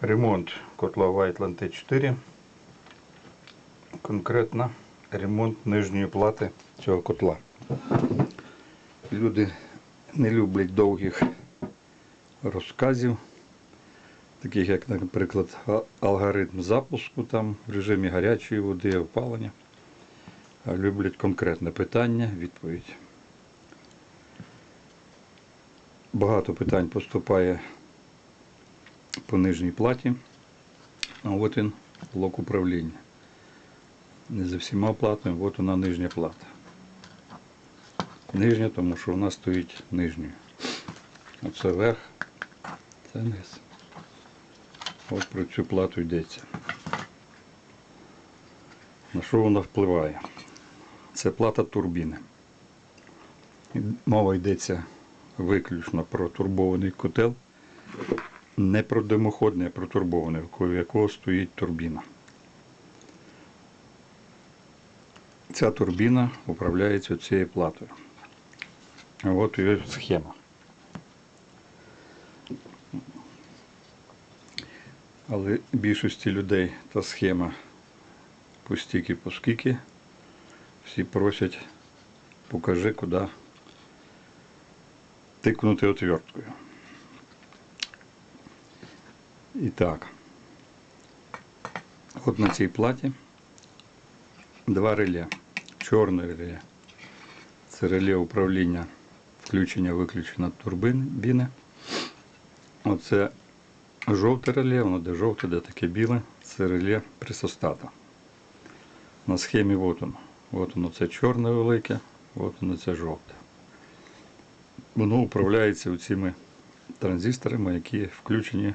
Ремонт котла Whiteland T4. Конкретно ремонт нижньої плати цього котла. Люди не люблять довгих розказів, таких як, наприклад, алгоритм запуску там в режимі гарячої води, опалення. А люблять конкретне питання, відповідь. Багато питань поступає по нижній платі. А от він блок управління. Не за всіма платами, от вона нижня плата. Нижня, тому що вона стоїть нижньою. Оце верх, це низ. От про цю плату йдеться. На що вона впливає? Це плата турбіни. Мова йдеться виключно про турбований котел, не про димоходний, а про турбований, в якого стоїть турбіна. Ця турбіна управляється цією платою. От її схема. Але більшості людей та схема пустіки поскільки всі просять, покажи, куди тикнути отверткою. І так, от на цій платі два реле. Чорне реле. Це реле управління включення-виключення турбіни. Оце жовте реле, воно де жовте, де таке біле. Це реле присостата. На схемі от воно. От воно це чорне велике, от воно це жовте. Воно управляється цими транзисторами, які включені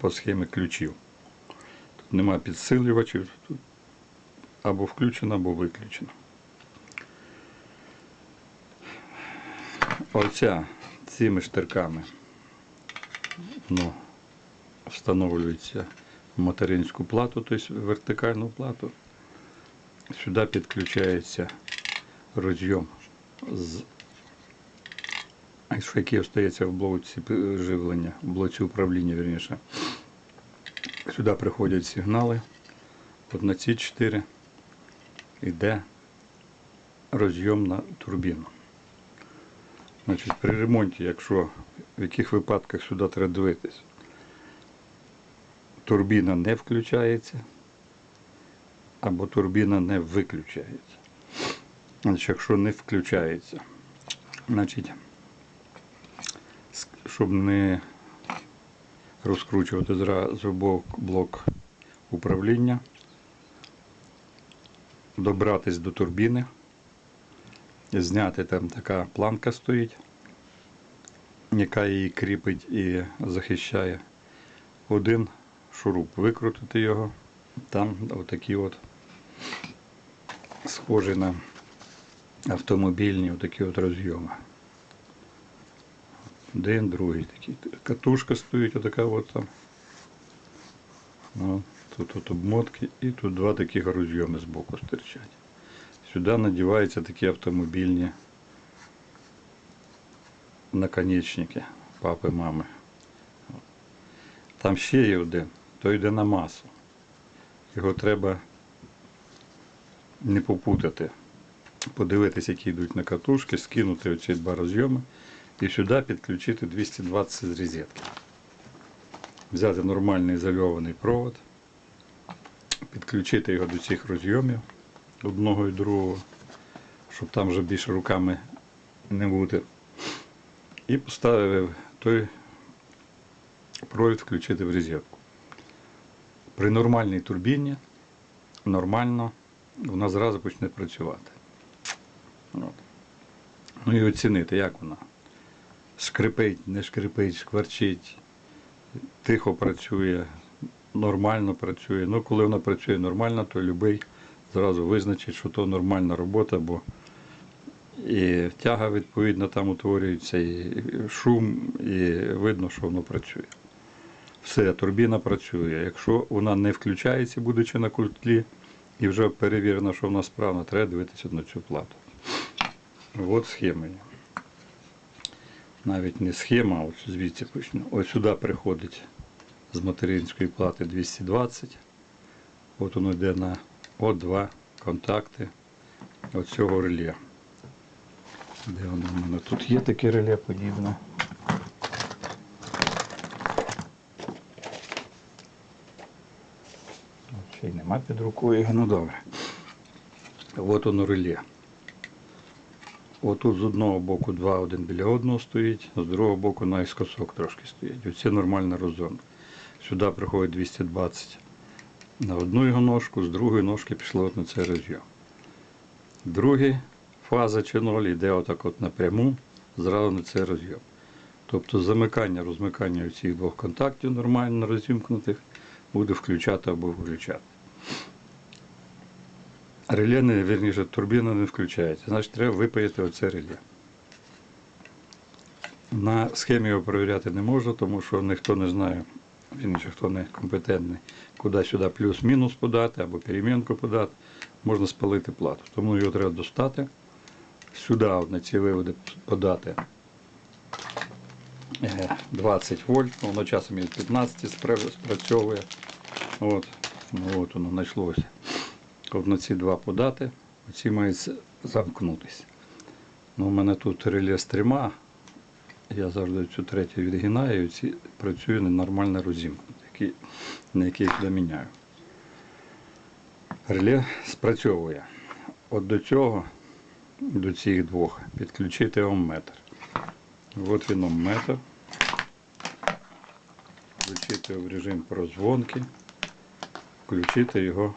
по схемі ключів. Тут нема підсилювачів, тут або включено, або виключено. Оця цими штирками ну, встановлюється материнську плату, тобто вертикальну плату. Сюди підключається розйом, з, що який остається в блоці живлення, в блоці управління, вірніше. Сюди приходять сигнали. От на ці чотири йде розйом на турбіну. Значить, при ремонті, якщо в яких випадках сюди треба дивитись, турбіна не включається або турбіна не виключається. Значить, якщо не включається, значить, щоб не розкручувати зразу блок, управління, добратись до турбіни, зняти там така планка стоїть, яка її кріпить і захищає. Один шуруп, викрутити його, там отакі от схожі на автомобільні от розйоми. Один, другий такий. Катушка стоїть, отака от там. Ну, тут от обмотки і тут два таких розйоми збоку стирчать. Сюди надіваються такі автомобільні наконечники папи, мами. Там ще є один, то йде на масу. Його треба не попутати. Подивитися, які йдуть на катушки, скинути оці два розйоми і сюди підключити 220 з розетки. Взяти нормальний ізольований провод, підключити його до цих розйомів одного і другого, щоб там вже більше руками не бути. І поставив той провід включити в розетку. При нормальній турбіні нормально вона зразу почне працювати. От. Ну і оцінити, як вона. Скрипить, не шкрипить, шкварчить, тихо працює, нормально працює. Ну, коли вона працює нормально, то будь-який зразу визначить, що то нормальна робота, бо і тяга відповідно там утворюється, і шум, і видно, що воно працює. Все, турбіна працює. Якщо вона не включається, будучи на котлі, і вже перевірено, що вона справна, треба дивитися на цю плату. От схема. Навіть не схема, а от звідси почну. Ось сюди приходить з материнської плати 220. От воно йде на О2 контакти оцього реле. Де воно в мене? Тут є таке реле подібне. Ще й нема під рукою, ну добре. От воно реле. Отут з одного боку два один біля одного стоїть, з другого боку наискосок трошки стоїть. Оце нормальна розгонка. Сюди приходить 220 на одну його ножку, з другої ножки пішло от на цей розйом. Другий фаза чи ноль йде отак от напряму, зразу на цей розйом. Тобто замикання, розмикання цих двох контактів нормально розімкнутих буде включати або виключати. Реле, не, вірніше, турбіна не включається. Значить, треба випаяти оце реле. На схемі його перевіряти не можна, тому що ніхто не знає, вірніше, хто не компетентний, куди сюди плюс-мінус подати або перемінку подати, можна спалити плату. Тому його треба достати. Сюди на ці виводи подати е, 20 вольт, ну, воно часом і 15 спрацьовує. От, ну, от воно знайшлося. От на ці два подати, оці мають замкнутися. Ну, у мене тут реле з трьома. Я завжди цю третю відгинаю, і ці працює ненормальна розімка, на які я сюди міняю. Реле спрацьовує. От до цього, до цих двох, підключити омметр. От він омметр. Включити в режим прозвонки, включити його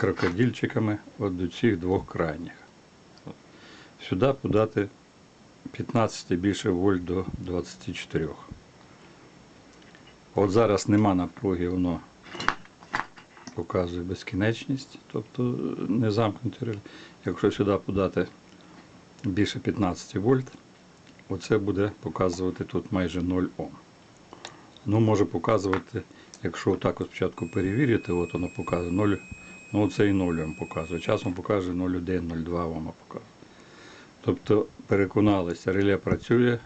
крокодильчиками до цих двох крайніх. Сюди подати 15 і більше вольт до 24. От зараз нема напруги, воно показує безкінечність, тобто не замкнуте. реле. Якщо сюди подати більше 15 вольт, оце буде показувати тут майже 0 Ом. Ну, може показувати, якщо так спочатку перевірити, от воно показує 0, ну оце і 0 Ом показує. Часом покаже 0,1, 0,2 Ома показує. Тобто переконалися, реле працює,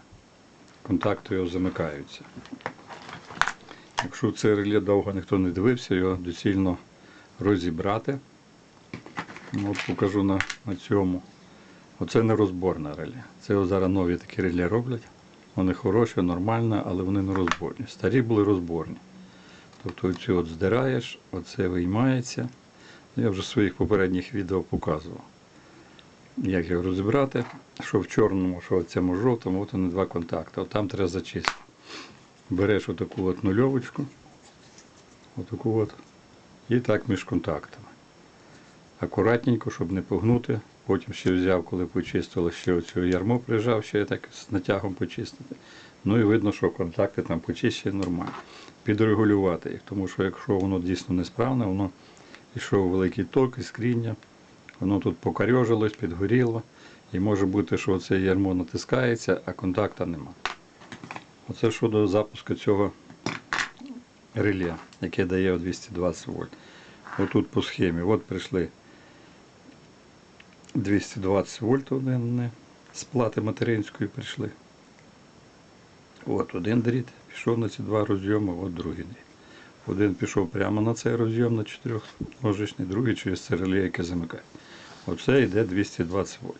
контакти його замикаються. Якщо це реле довго ніхто не дивився, його доцільно розібрати. Ну, От покажу на, на цьому. Оце не розборне реле. Це зараз нові такі реле роблять. Вони хороші, нормальні, але вони не розборні. Старі були розборні. Тобто оцю от здираєш, оце виймається. Я вже в своїх попередніх відео показував, як його розібрати. Що в чорному, що в цьому жовтому, от вони два контакти. От там треба зачистити. Береш отаку от нульовочку, отаку от, і так між контактами. Акуратненько, щоб не погнути. Потім ще взяв, коли почистило, ще оцю ярмо прижав, ще так з натягом почистити. Ну і видно, що контакти там почищені нормально. Підрегулювати їх, тому що якщо воно дійсно несправне, воно йшов великий ток, іскріння, воно тут покарьожилось, підгоріло. І може бути, що це ярмо натискається, а контакта нема. Оце щодо запуску цього реле, яке дає 220 вольт. Отут по схемі. От прийшли 220 вольт вони з плати материнської прийшли. От один дріт пішов на ці два розйоми, от другий дріт. Один пішов прямо на цей розйом на чотирьохножичний, другий через це реле, яке замикає. Оце йде 220 вольт.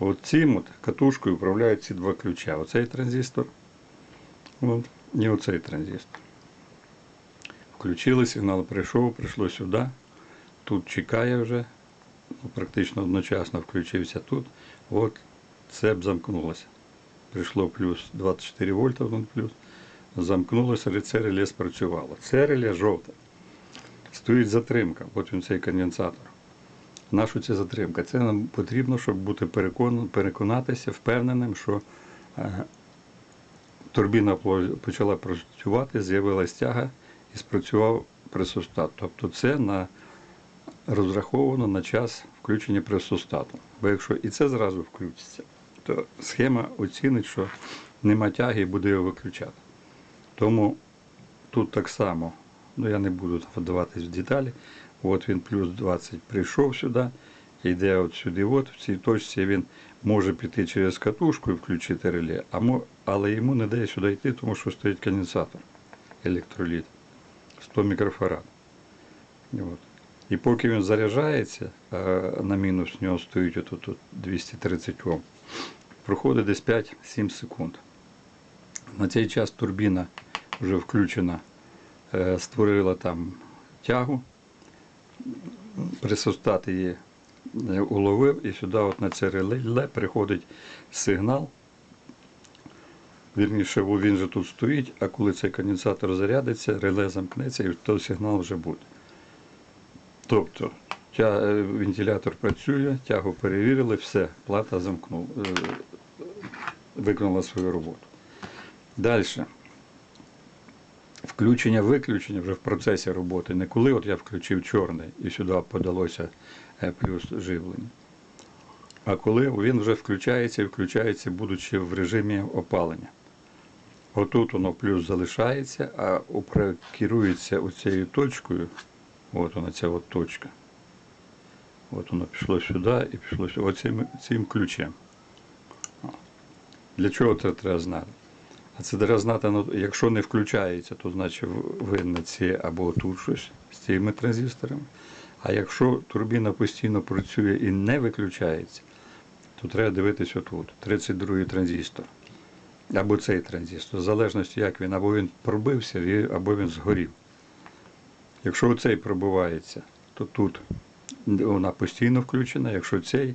От от катушкою управляють ці два ключа. Оцей транзистор от, і оцей транзистор. Включили сигнал, прийшов, прийшло сюди. Тут чекає вже, ну, практично одночасно включився тут. От це б замкнулося. Прийшло плюс 24 вольта, плюс. Замкнулося, це реле спрацювало. Це реле жовте. Стоїть затримка, от він цей конденсатор. Нашу це затримка? Це нам потрібно, щоб бути перекон... переконатися, впевненим, що е, турбіна почала працювати, з'явилась тяга і спрацював пресостат. Тобто це на, розраховано на час включення пресостату. Бо якщо і це зразу включиться, то схема оцінить, що нема тяги і буде його виключати. Тому тут так само, ну я не буду вдаватись в деталі. От він плюс 20 прийшов сюди, йде от сюди, от в цій точці він може піти через катушку і включити реле, але йому не дає сюди йти, тому що стоїть конденсатор. електроліт 100 мікрофарад. От. І поки він заряджається, а на мінус в нього стоїть отут, тут 230 Ом, проходить десь 5-7 секунд. На цей час турбіна вже включена, е, створила там тягу, присостати її е, уловив і сюди от на це реле приходить сигнал. Вірніше, бо він же тут стоїть, а коли цей конденсатор зарядиться, реле замкнеться і той сигнал вже буде. Тобто е, вентилятор працює, тягу перевірили, все, плата замкнула, виконала свою роботу. Далі. Включення-виключення вже в процесі роботи. Не коли от я включив чорний і сюди подалося е, плюс живлення. А коли він вже включається і включається, будучи в режимі опалення. Отут воно плюс залишається, а керується оцією точкою. От вона ця от точка. От воно пішло сюди і пішло сюди. Оцим цим ключем. Для чого це треба знати? Це треба знати, ну, якщо не включається, то значить в- видно ці або тут щось з цими транзисторами. А якщо турбіна постійно працює і не виключається, то треба дивитися отут, 32-й транзистор. Або цей транзистор, в залежності, як він, або він пробився, або він згорів. Якщо цей пробивається, то тут вона постійно включена, якщо цей,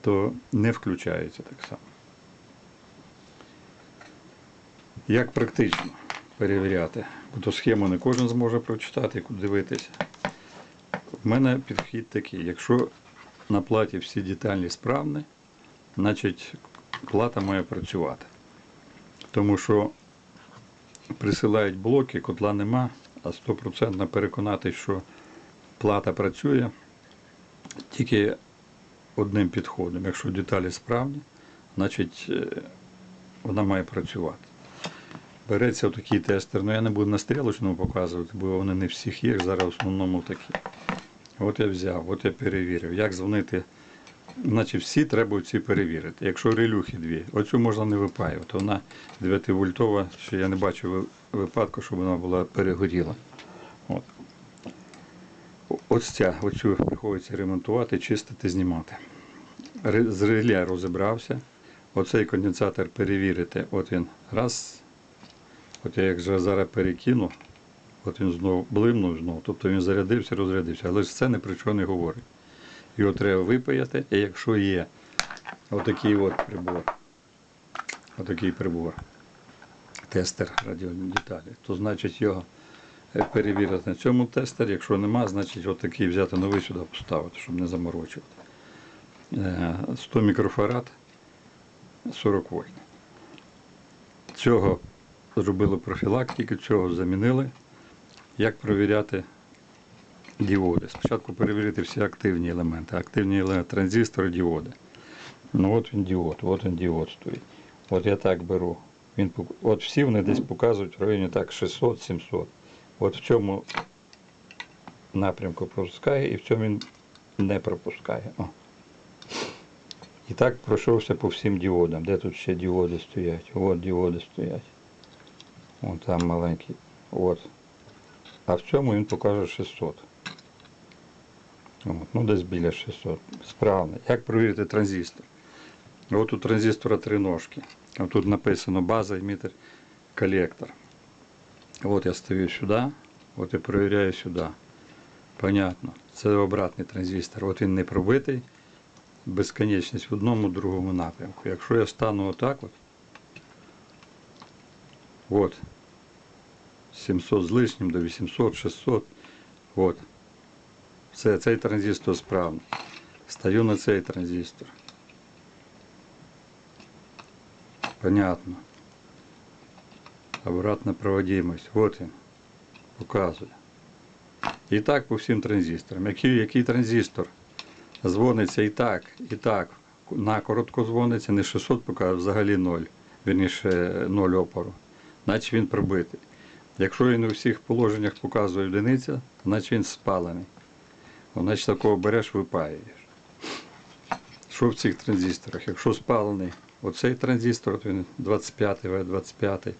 то не включається так само. Як практично перевіряти? Бо схему не кожен зможе прочитати, яку дивитися. У мене підхід такий. Якщо на платі всі деталі справні, значить плата має працювати. Тому що присилають блоки, котла нема, а 100% переконати, що плата працює тільки одним підходом. Якщо деталі справні, значить е, вона має працювати. Береться отакий тестер. Ну я не буду на стрілочному показувати, бо вони не всіх є, зараз в основному такі. От я взяв, от я перевірив. Як дзвонити? Значить, всі треба ці перевірити. Якщо релюхи дві, оцю можна не випаювати. Вона 9 вольтова, ще я не бачив випадку, щоб вона була перегоріла. От. Ось ця, оцю приходиться ремонтувати, чистити, знімати. З реле розібрався. Оцей конденсатор перевірити. От він раз. От я як зараз перекину, от він знову блимнув знову. Тобто він зарядився, розрядився. Але ж це ні про що не говорить. Його треба випаяти, і якщо є отакий от прибор, отакий прибор, тестер радіодеталі, то значить його е, перевірити на цьому тестері. Якщо нема, значить отакий взяти новий сюди поставити, щоб не заморочувати. Е, 100 мікрофарад, 40 вольт. Цього зробили профілактику, цього замінили. Як провіряти діоди? Спочатку перевірити всі активні елементи. Активні елементи, транзистори, діоди. Ну от він діод, от він діод стоїть. От я так беру. Він, от всі вони десь показують в районі так 600-700. От в цьому напрямку пропускає і в цьому він не пропускає. О. І так пройшовся по всім діодам. Де тут ще діоди стоять? От діоди стоять. Вон там маленький. От. А в цьому він покаже 600. От. Ну, десь біля 600. Справно. Як провірити транзистор? От у транзистора три ножки. От тут написано база, емітер, колектор. От я ставлю сюди, от і перевіряю сюди. Понятно. Це обратний транзистор. От він не пробитий. Безконечність в одному, другому напрямку. Якщо я стану отак от, от, 700 з лишнім до 800, 600, от. Все, цей транзистор справний. Стаю на цей транзистор. Понятно. Обратна проводимость. Вот він. Показує. І так по всім транзисторам. Який, який транзистор? Дзвониться і так, і так. На коротко дзвониться, не 600 показує, взагалі 0. Вірніше 0 опору. Значить він пробитий. Якщо він у всіх положеннях показує одиниця, значить він спалений. Значить такого береш, випаєш. Що в цих транзисторах? Якщо спалений оцей транзистор, то він 25 В25,